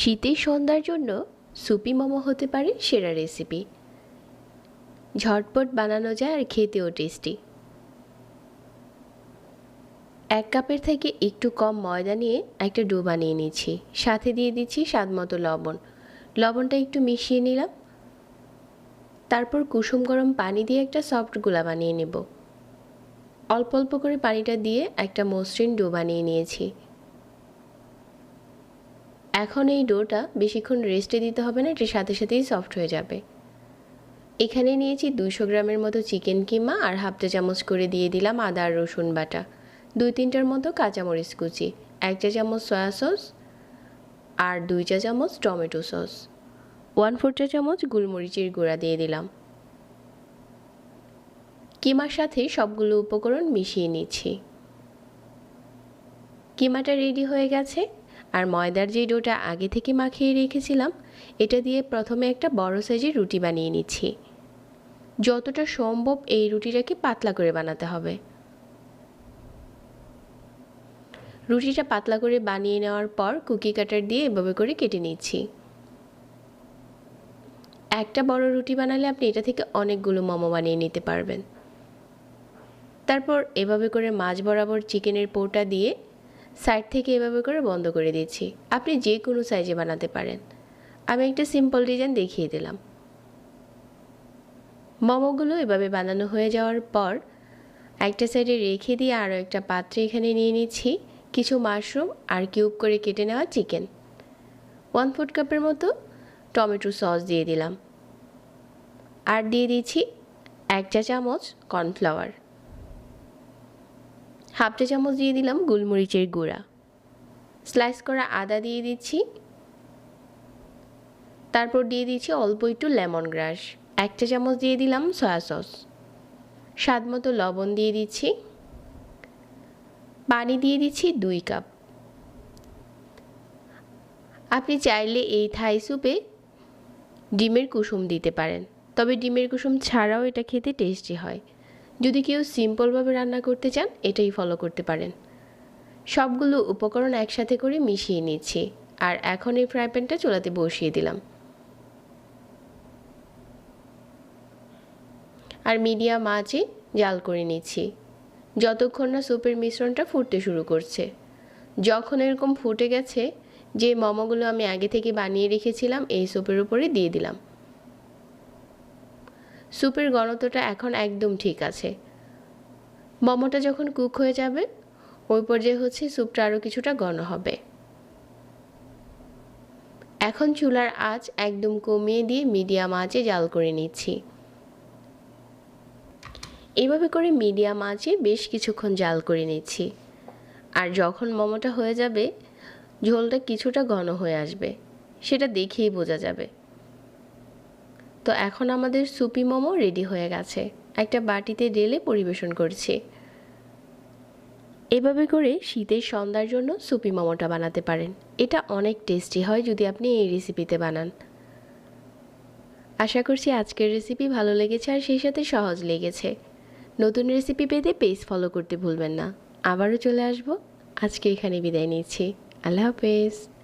শীতের সন্ধ্যার জন্য সুপি মোমো হতে পারে সেরা রেসিপি। ঝটপট বানানো যায় আর খেতেও টেস্টি। এক কাপের থেকে একটু কম ময়দা নিয়ে একটা ডো বানিয়ে নিচ্ছি। সাথে দিয়ে দিচ্ছি স্বাদ মতো লবণ। লবণটা একটু মিশিয়ে নিলাম। তারপর কুসুম গরম পানি দিয়ে একটা সফট গোলা বানিয়ে নেব। অল্প অল্প করে পানিটা দিয়ে একটা মসৃণ ডো বানিয়ে নিয়েছি। এখন এই ডোটা বেশিক্ষণ রেস্টে দিতে হবে না, এটার সাথে সাথেই সফট হয়ে যাবে। এখানে নিয়েছি দুশো গ্রামের মতো চিকেন কিমা আর হাফ চা চামচ করে দিয়ে দিলাম আদা আর রসুন বাটা। দুই তিনটার মতো কাঁচামরিচ কুচি, এক চা চামচ সয়া সস আর দুই চা চামচ টমেটো সস ওয়ান ফোর চা চামচ গুলমরিচের গুঁড়া দিয়ে দিলাম। কিমার সাথে সবগুলো উপকরণ মিশিয়ে নিচ্ছি। কিমাটা রেডি হয়ে গেছে? আর ময়দার যে ডোটা আগে থেকে মাখিয়ে রেখেছিলাম, এটা দিয়ে প্রথমে একটা বড় সাইজের রুটি বানিয়ে নিচ্ছি। যতটা সম্ভব এই রুটিটাকে পাতলা করে বানাতে হবে। রুটিটা পাতলা করে বানিয়ে নেওয়ার পর কুকি কাটার দিয়ে এভাবে করে কেটে নিচ্ছি। একটা বড় রুটি বানালে আপনি এটা থেকে অনেকগুলো মোমো বানিয়ে নিতে পারবেন। তারপর এভাবে করে মাছ বরাবর চিকেনের পোটা দিয়ে সাইড থেকে এভাবে করে বন্ধ করে দিচ্ছি। আপনি যে কোনো সাইজে বানাতে পারেন। আমি একটা সিম্পল ডিজাইন দেখিয়ে দিলাম। মোমোগুলো এভাবে বানানো হয়ে যাওয়ার পর একটা সাইডে রেখে দিয়ে আরও একটা পাত্রে এখানে নিয়ে নিচ্ছি। কিছু মাশরুম আর কিউব করে কেটে নেওয়া চিকেন ওয়ান ফুড কাপের মতো টমেটো সস দিয়ে দিলাম। আর দিয়ে দিচ্ছি এক চা চামচ কর্নফ্লাওয়ার হাফ চা চামচ দিয়ে দিলাম গোলমরিচের গুঁড়া। স্লাইস করা আদা দিয়ে দিচ্ছি। তারপর দিয়ে দিচ্ছি অল্প একটু লেমন গ্রাস। এক চা চামচ দিয়ে দিলাম সয়া সস। স্বাদ মতো লবণ দিয়ে দিচ্ছি। পানি দিয়ে দিচ্ছি দুই কাপ। আপনি চাইলে এই থাই স্যুপে ডিমের কুসুম দিতে পারেন। তবে ডিমের কুসুম ছাড়াও এটা খেতে টেস্টি হয়। যদি কেউ সিম্পলভাবে রান্না করতে চান, এটাই ফলো করতে পারেন। সবগুলো উপকরণ একসাথে করে মিশিয়ে নিচ্ছি, আর এখন এই ফ্রাই প্যানটা চুলাতে বসিয়ে দিলাম। আর মিডিয়াম আঁচে জাল করে নিচ্ছি। যতক্ষণ না স্যুপের মিশ্রণটা ফুটতে শুরু করছে। যখন এরকম ফুটে গেছে, যে মোমোগুলো আমি আগে থেকে বানিয়ে রেখেছিলাম, এই স্যুপের উপরে দিয়ে দিলাম। স্যুপের ঘনত্বটা এখন একদম ঠিক আছে। মোমোটা যখন কুক হয়ে যাবে, ওই পর্যায়ে হচ্ছে স্যুপটা আরও কিছুটা ঘন হবে। এখন চুলার আঁচ একদম কমিয়ে দিয়ে মিডিয়াম আঁচে জাল করে নিচ্ছি। এইভাবে করে মিডিয়াম আঁচে বেশ কিছুক্ষণ জাল করে নিচ্ছি। আর যখন মোমোটা হয়ে যাবে, ঝোলটা কিছুটা ঘন হয়ে আসবে, সেটা দেখেই বোঝা যাবে। তো এখন আমাদের সুপি মোমো রেডি হয়ে গেছে। একটা বাটিতে ঢেলে পরিবেশন করছি। এভাবে করে শীতের সন্ধ্যার জন্য সুপি মোমোটা বানাতে পারেন। এটা অনেক টেস্টি হয় যদি আপনি এই রেসিপিতে বানান। আশা করছি আজকের রেসিপি ভালো লেগেছে আর সেই সাথে সহজ লেগেছে। নতুন রেসিপি পেতে পেজ ফলো করতে ভুলবেন না। আবারও চলে আসব। আজকে এখানে বিদায় নিচ্ছি। আল্লাহ হাফেজ।